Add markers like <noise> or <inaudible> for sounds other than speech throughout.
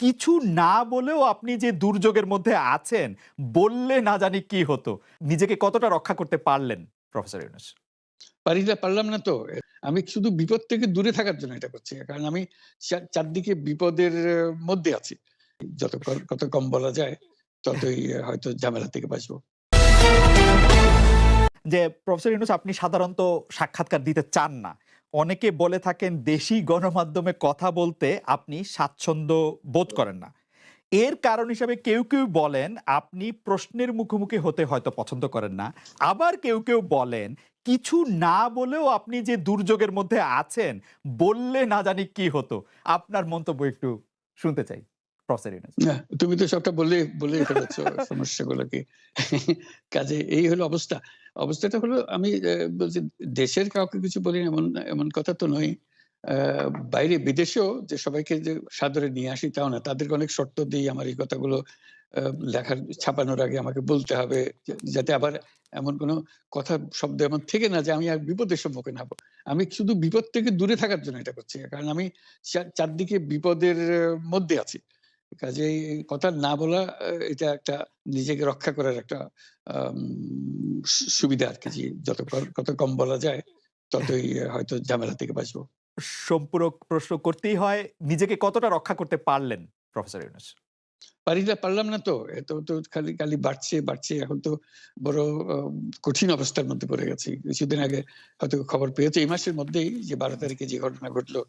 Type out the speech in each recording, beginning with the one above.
কিছু না বলেও আপনি যে দুর্যোগের মধ্যে আছেন বললে না জানি কি হতো। নিজেকে কতটা রক্ষা করতে পারলেন প্রফেসর ইউনুস? পারি পারলাম না তো। আমি শুধু বিপদ থেকে দূরে থাকার জন্য এটা করছি। কারণ আমি চারদিকে বিপদের মধ্যে আছি। যত কত কম বলা যায় ততই হয়তো ঝামেলা থেকে বাঁচবো। যে প্রফেসর ইউনুস আপনি সাধারণত সাক্ষাৎকার দিতে চান না। অনেকে বলে থাকেন দেশি গণমাধ্যমে কথা বলতে আপনি স্বাচ্ছন্দ্য বোধ করেন না। এর কারণ হিসাবে কেউ কেউ বলেন, আপনি প্রশ্নের মুখোমুখি হতে হয়তো পছন্দ করেন না। আবার কেউ কেউ বলেন, কিছু না বলেও আপনি যে দুর্যোগের মধ্যে আছেন, বললে না জানি কি হতো। আপনার মন্তব্য একটু শুনতে চাই। তুমি তো সবটা বলে বলে ফেলেছ <laughs> সমস্যাগুলোকে কাজে এই হলো অবস্থা। অবস্থাটা হলো আমি বলছি দেশের কাউকে কিছু বলি এমন এমন কথা তো নয়। বাইরে বিদেশেও যে সবাইকে যে সাদরে নিয়ে আসি তাও না তাদেরকে অনেক শর্ত দিই আমার এই কথাগুলো লেখার ছাপানোর আগে আমাকে বলতে হবে যাতে আবার এমন কোনো কথা শব্দ এমন থেকে না যে আমি আর বিপদের সম্মুখীন হব। আমি শুধু বিপদ থেকে দূরে থাকার জন্য এটা করছি কারণ আমি চারদিকে বিপদের মধ্যে আছি। কাজেই কথা না বলা এটা একটা নিজেকে রক্ষা করার একটা সুবিধা আর কি যত কত কম বলা যায় ততই হয়তো ঝামেলা থেকে বাঁচবো। সম্পূরক প্রশ্ন করতেই হয় নিজেকে কতটা রক্ষা করতে পারলেন প্রফেসর ইউনুস? পারি না পারলাম না তো এত তো খালি খালি বাড়ছে বাড়ছে এখন তো বড় কঠিন অবস্থার মধ্যে পড়ে গেছি। কিছুদিন আগে হয়তো খবর পেয়েছে এই মাসের মধ্যেই যে বারো তারিখে যে ঘটনা ঘটলো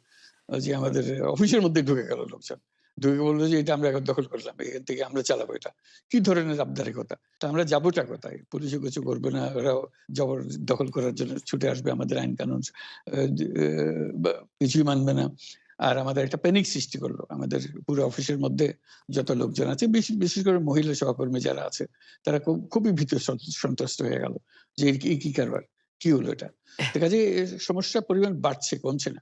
যে আমাদের অফিসের মধ্যে ঢুকে গেল লোকজন। ঢুকে বলল যে এটা আমরা এখন দখল করলাম এখান থেকে আমরা চালাবো এটা। কি ধরনের আবদারিকতা তা আমরা যাবোটা কোথায়? পুলিশও কিছু করবে না ওরাও জবর দখল করার জন্য ছুটে আসবে আমাদের আইন কানুন কিছুই মানবে না। আর আমাদের একটা প্যানিক সৃষ্টি করল। আমাদের পুরো অফিসের মধ্যে যত লোকজন আছে বিশেষ করে মহিলা সহকর্মী যারা আছে তারা খুব খুবই ভীত সন্ত- সন্ত্রস্ত হয়ে গেল যে কি কি কারবার? কি হলো এটা? <laughs> তো কাজে সমস্যার পরিমাণ বাড়ছে কমছে না।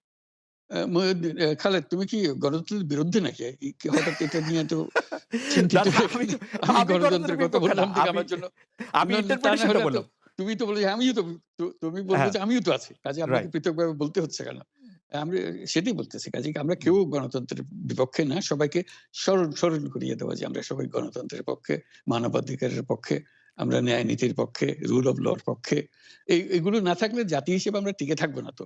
খালেদ তুমি কি গণতন্ত্রের বিরুদ্ধে নাকি? হঠাৎ এটা নিয়ে <laughs> তো চিন্তিত আমি- গণতন্ত্রের কথা বললাম আমার জন্য আমি তুমি তো বলে আমিও তো তুমি বলব হ্যাঁ। যে আমিও তো আছি। কাজে আপনাকে পৃথকভাবে বলতে হচ্ছে কেন? আমরা সেটাই বলতেছি কাজে আমরা কেউ গণতন্ত্রের বিপক্ষে না সবাইকে স্মরণ স্মরণ করিয়ে দেওয়া যে আমরা সবাই গণতন্ত্রের পক্ষে মানবাধিকারের পক্ষে আমরা ন্যায় নীতির পক্ষে রুল অফ লর পক্ষে। এই এগুলো না থাকলে জাতি হিসেবে আমরা টিকে থাকব না তো।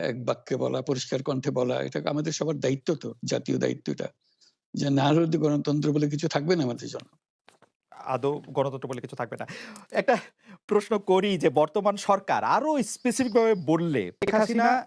এক বাক্যে বলা পরিষ্কার কণ্ঠে বলা এটা আমাদের সবার দায়িত্ব তো জাতীয় দায়িত্বটা যে না হলে গণতন্ত্র বলে কিছু থাকবে না আমাদের জন্য আদৌ গণতন্ত্র বলে কিছু থাকবে না। একটা প্রশ্ন করি যে বর্তমান সরকার আরও স্পেসিফিক ভাবে বললে শেখ হাসিনা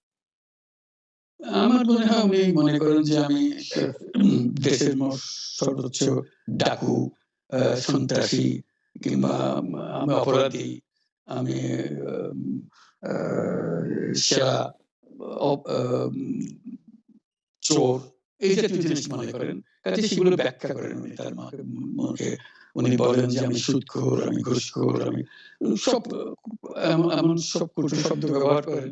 আমার মনে হয় উনি মনে করেন যে আমি দেশের সর্বোচ্চ ডাকু, সন্ত্রাসী কিংবা আমি অপরাধী, আমি সেরা চোর এই জাতীয় জিনিস মনে করেন। কাজেই সেগুলো ব্যাখ্যা করেন উনি তার মা মুখে। উনি বলেন যে আমি সুদখোর, আমি ঘুষখোর, আমি সব এমন সব কটু শব্দ ব্যবহার করেন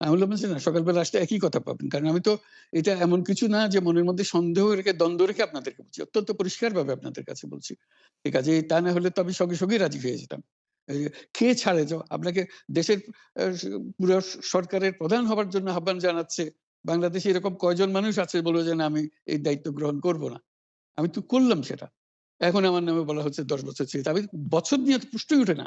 আমি বললাম যে না সকালবেলা একই কথা পাবেন। কারণ আমি তো এটা এমন কিছু না যে মনের মধ্যে সন্দেহ রেখে দ্বন্দ্ব রেখে আপনাদেরকে বলছি। অত্যন্ত আপনাদের কাছে বলছি। ঠিক আছে তা না হলে তো আমি সঙ্গে, সঙ্গেই রাজি হয়ে যেতাম। কে ছাড়ে য আপনাকে দেশের পুরা সরকারের প্রধান হবার জন্য আহ্বান জানাচ্ছে। বাংলাদেশে এরকম কয়জন মানুষ আছে বলব যে না আমি এই দায়িত্ব গ্রহণ করব না। আমি তো করলাম সেটা। এখন আমার নামে বলা হচ্ছে ১০ বছর চেয়ে। আমি বছর নিয়ে তো প্রশ্নই ওঠে না।